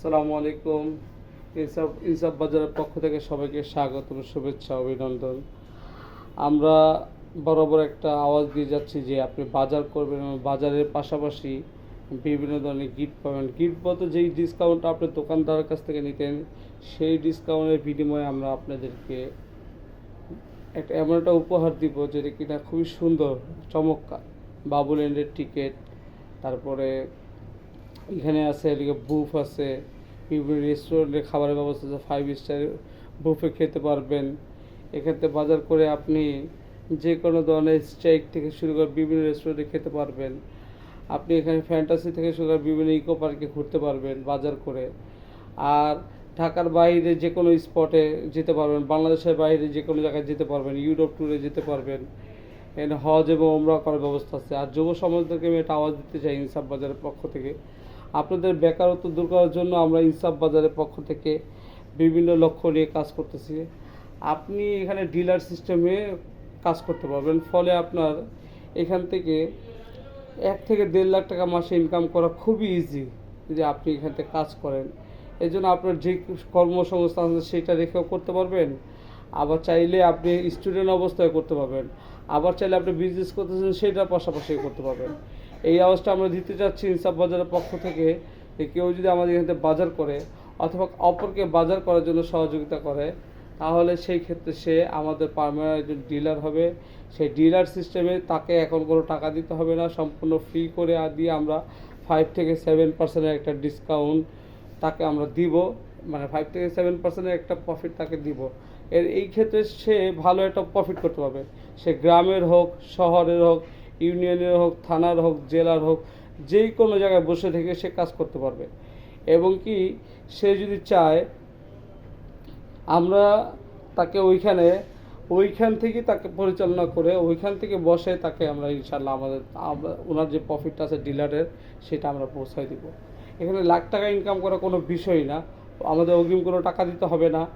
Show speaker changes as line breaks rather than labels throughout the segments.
আসসালামু আলাইকুম। ইনসাফ ইনসাফ বাজারের পক্ষ থেকে সবাইকে স্বাগত শুভেচ্ছা, অভিনন্দন। আমরা বরাবর একটা আওয়াজ দিয়ে যাচ্ছি যে আপনি বাজার করবেন এবং বাজারের পাশাপাশি বিভিন্ন ধরনের গিফট পাবেন। গিফট বলতে যেই ডিসকাউন্ট আপনি দোকানদারের কাছ থেকে নিতেন, সেই ডিসকাউন্টের বিনিময়ে আমরা আপনাদেরকে একটা এমন একটা উপহার দিব যেটা কিনা খুবই সুন্দর, চমৎকার। বাবুল এন্ডের টিকিট তারপরে এখানে আছে, এদিকে বুফ আছে, বিভিন্ন রেস্টুরেন্টে খাবারের ব্যবস্থা আছে ফাইভ স্টার বুফে খেতে পারবেন। এখান থেকে বাজার করে আপনি যে কোনো ধরনের স্ট্রাইক থেকে শুরু করে বিভিন্ন রেস্টুরেন্টে খেতে পারবেন। আপনি এখানে ফ্যান্টাসি থেকে শুরু করে বিভিন্ন ইকো পার্কে ঘুরতে পারবেন বাজার করে। আর ঢাকার বাইরে যে কোনো স্পটে যেতে পারবেন, বাংলাদেশের বাইরে যে কোনো জায়গায় যেতে পারবেন ইউরোপ ট্যুরে যেতে পারবেন। এখানে হজ এবং ওমরা করার ব্যবস্থা আছে। আর যুব সমাজদেরকে আমি একটা আওয়াজ দিতে চাই ইনসাফ বাজারের পক্ষ থেকে। আপনাদের বেকারত্ব দূর করার জন্য আমরা ইনসাফ বাজারের পক্ষ থেকে বিভিন্ন লক্ষ্য নিয়ে কাজ করতেছি। আপনি এখানে ডিলার সিস্টেমে কাজ করতে পারবেন। ফলে আপনার এখান থেকে এক থেকে দেড় লাখ টাকা মাসে ইনকাম করা খুবই ইজি যদি আপনি এখান থেকে কাজ করেন। এই জন্য আপনার যে কর্মসংস্থান আছে সেটা রেখেও করতে পারবেন। আবার চাইলে আপনি স্টুডেন্ট অবস্থায় করতে পারবেন। আবার চাইলে আপনি বিজনেস করতেছেন, সেটার পাশাপাশি করতে পারবেন। এই আওয়াজটা আমরা দিতে চাচ্ছি ইনসাফ বাজারের পক্ষ থেকে যে কেউ যদি আমাদের এখান বাজার করে অথবা অপরকে বাজার করার জন্য সহযোগিতা করে, তাহলে সেই ক্ষেত্রে সে আমাদের পারমানেন্ট একজন ডিলার হবে। সেই ডিলার সিস্টেমে তাকে এখন কোনো টাকা দিতে হবে না। সম্পূর্ণ ফ্রি করে দিয়ে আমরা ফাইভ থেকে সেভেন পার্সেন্টের একটা ডিসকাউন্ট তাকে আমরা দিব। মানে ফাইভ থেকে সেভেন পার্সেন্টের একটা প্রফিট তাকে দিব। এর এই ক্ষেত্রে সে ভালো একটা প্রফিট করতে পারবে। সে গ্রামের হোক, শহরের হোক ইউনিয়নের হোক, থানার হোক, জেলার হোক, যেই কোনো জায়গায় বসে থেকে সে কাজ করতে পারবে। এবং কি, সে যদি চায়, আমরা তাকে ওইখানে, ওইখান থেকে তাকে পরিচালনা করে, ওইখান থেকে বসে তাকে আমরা ইনশাল্লাহ আমাদের ওনার যে প্রফিটটা আছে ডিলারের, সেটা আমরা পৌঁছায় দিব। এখানে লাখ টাকা ইনকাম করা কোনো বিষয় না। আমাদের অগ্রিম কোনো টাকা দিতে হবে না।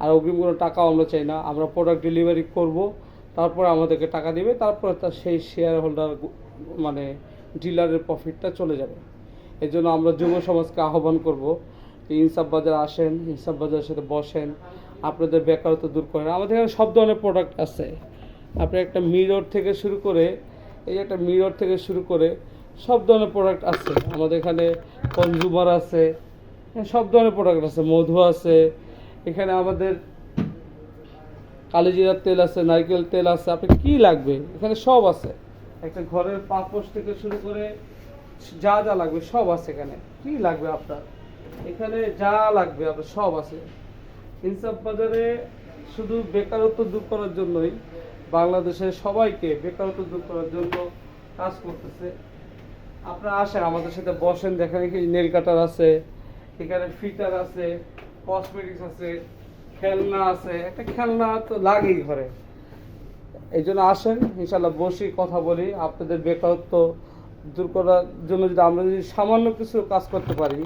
আর অগ্রিম কোনো টাকাও আমরা চাই না। আমরা প্রোডাক্ট ডেলিভারি করব। তারপরে আমাদেরকে টাকা দিবে, তারপরে তার সেই শেয়ার হোল্ডার মানে ডিলারের প্রফিটটা চলে যাবে। এই জন্য আমরা যুব সমাজকে আহ্বান করব ইনসাফ বাজার আসেন, ইনসাফ বাজারের সাথে বসেন, আপনাদের বেকারত্ব দূর করেন। আমাদের এখানে সব ধরনের প্রোডাক্ট আছে। আপনি একটা মিরর থেকে শুরু করে, এই একটা মিরর থেকে শুরু করে সব ধরনের প্রোডাক্ট আছে। আমাদের এখানে কনজুমার আছে, সব ধরনের প্রোডাক্ট আছে। মধু আছে। এখানে আমাদের কালিজিরার তেল আছে, নারকেল তেল আছে আপনি কি লাগবে? এখানে সব আছে। একটা ঘরের পাপোশ থেকে শুরু করে যা যা লাগবে সব আছে এখানে। কি লাগবে আপনার? এখানে যা লাগবে আপনার সব আছে। ইনসাফ বাজারে শুধু বেকারত্ব দূর করার জন্যই বাংলাদেশের সবাইকে বেকারত্ব দূর করার জন্য কাজ করতেছে। আপনারা আসেন, আমাদের সাথে বসেন, দেখেন নেল কাটার আছে, এখানে ফিটার আছে, কসমেটিক্স আছে। খেলনা আছে, একটা খেলনা তো লাগেই ঘরে। এই জন্য আসেন ইনশাল্লাহ বসি কথা বলি, আপনাদের বেকারত্ব দূর করার জন্য যদি আমরা যদি সামান্য কিছু কাজ করতে পারি,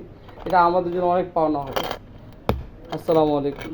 এটা আমাদের জন্য অনেক পাওনা হবে। আসসালামু আলাইকুম।